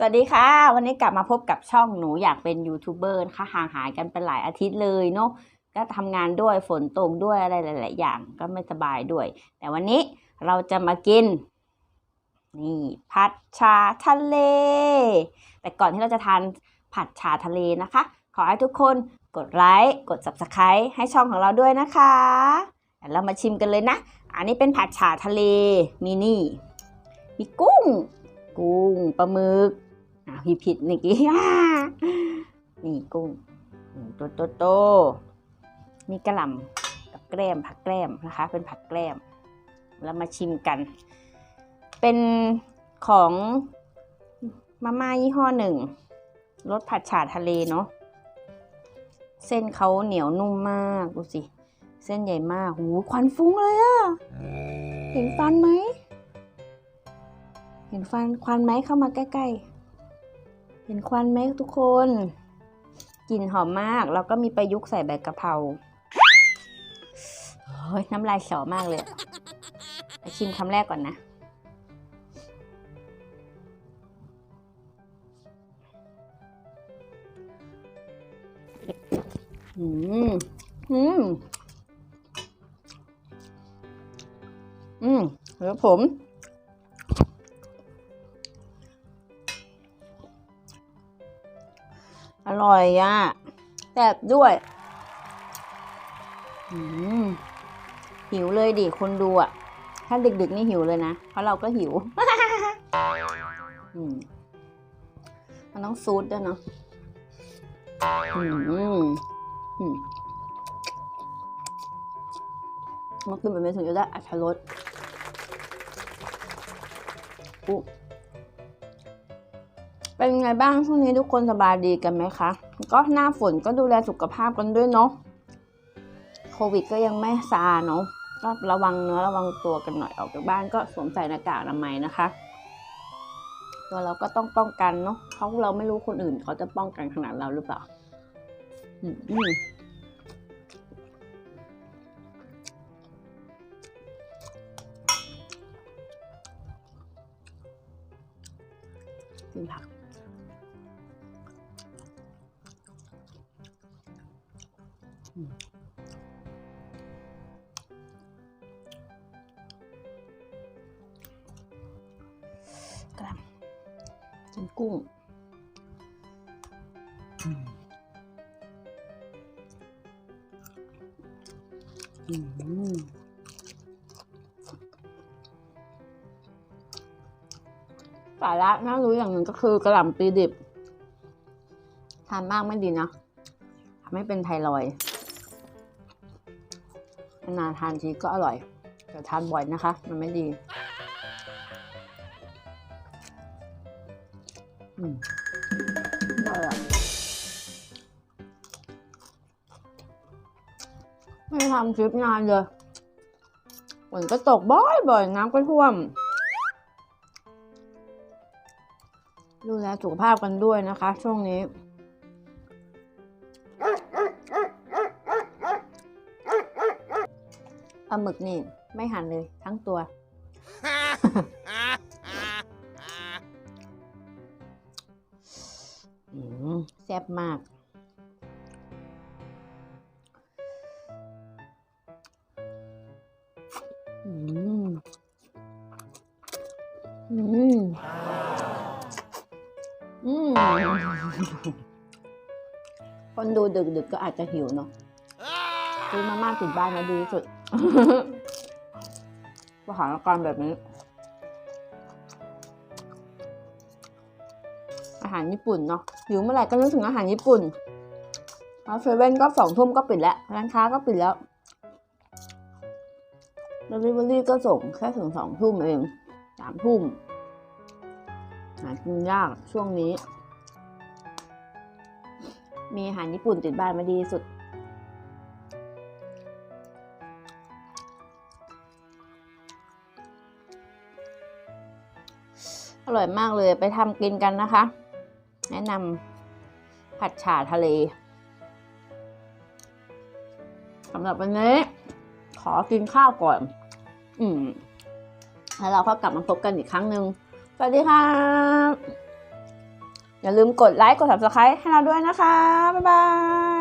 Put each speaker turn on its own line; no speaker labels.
สวัสดีค่ะ วันนี้กลับมาพบกับช่องหนูอยากเป็นยูทูบเบอร์นะคะห่างหายกันเป็นหลายอาทิตย์เลยเนาะก็ทำงานด้วยฝนตกด้วยอะไรหลาย ๆ อย่างก็ไม่สบายด้วย แต่วันนี้เราจะมากิน นี่ผัดชาทะเล แต่ก่อนที่เราจะทานผัดชาทะเลนะคะ ขอให้ทุกคนกดไลค์กด subscribe ให้ช่องของเราด้วยนะคะเดี๋ยวเรามาชิมกันเลยนะ อันนี้เป็นผัดชาทะเลมีนี่มีกุ้ง กุ้งปลาหมึก อะพี่ผิดเมื่อกี้นี่กุ้งโตโตโตๆมีกระหล่ำกับแกล้มผักแกล้มนะคะ เป็นผักแกล้มแล้วมาชิมกัน เป็นของมาม่ายี่ห้อหนึ่งรสผัดฉาทะเลเนาะเส้นเขาเหนียวนุ่มมากดูสิ เส้นใหญ่มากหูควันฟุ้งเลยอะเห็นฟันไหม เห็นฟันควันไหมเข้ามาใกล้ๆ เห็นควันไหมทุกคนกลิ่นหอมมาก แล้วก็มีประยุกต์ใส่ใบกะเพราโอ้ยน้ำลายสอมากเลยไปชิมคำแรกก่อนนะ อืม อืม อืมเดี๋ยวผม ร่อยอะแซ่บด้วยอืมหิวเลยดิคนดูอะ ถ้าดึกๆนี่หิวเลยนะ เพราะเราก็หิวอืมมันต้องซูดด้วยเนาะอืมอืมมันคือแบบนี้ถึงจะได้อัตรสอุ๊ เป็นไงบ้างช่วงนี้ทุกคนสบายดีกันไหมคะ ก็หน้าฝนก็ดูแลสุขภาพกันด้วยเนาะโควิดก็ยังไม่ซาเนาะก็ระวังเนื้อระวังตัวกันหน่อยออกจากบ้านก็สวมใส่หน้ากากอนามัยนะคะ ตัวเราก็ต้องป้องกันเนาะเขาะเราไม่รู้คนอื่นเขาจะป้องกันขนาดเราหรือเปล่าอืมอืมกินผัก กระหลำกินกุ้งอืมอืมสาระน่ารู้อย่างหนึ่งก็คือกระหล่ำปีดิบ ทานมากไม่ดีนะทำให้เป็นไทรอยนานทานทีก็อร่อย แต่ทานบ่อยนะคะ มันไม่ดี อืมอร่อยไม่ทำคลิปนานเลยฝนก็ตกบ่อยๆน้ำก็ท่วม ดูแลสุขภาพกันด้วยนะคะ ช่วงนี้ ปลาหมึกนี่ ไม่หั่นเลยทั้งตัว บมาก อืม อืม อืม คนดูดึกๆก็อาจจะหิวเนาะซื้อมาม่าติดบ้านมาดีที่สุดสถานการณ์แบบนี้ อาหารญี่ปุ่นเนาะหิวเมื่อไหร่ก็นึกถึงอาหารญี่ปุ่นร้านเซเว่นก็สองทุ่มก็ปิดแล้ว ร้านค้าก็ปิดแล้วเดลิเวอรี่ก็ส่งแค่ถึงสองทุ่มเองสามทุ่มหากินยากช่วงนี้ มีอาหารญี่ปุ่นติดบ้านมาดีสุด อร่อยมากเลยไปทำกินกันนะคะ แนะนำผัดฉ่าทะเลสำหรับวันนี้ ขอกินข้าวก่อน อืม แล้วเราก็กลับมาพบกันอีกครั้งหนึ่งสวัสดีค่ะ อย่าลืมกดไลค์ กด subscribe ให้เราด้วยนะคะ บ๊ายบาย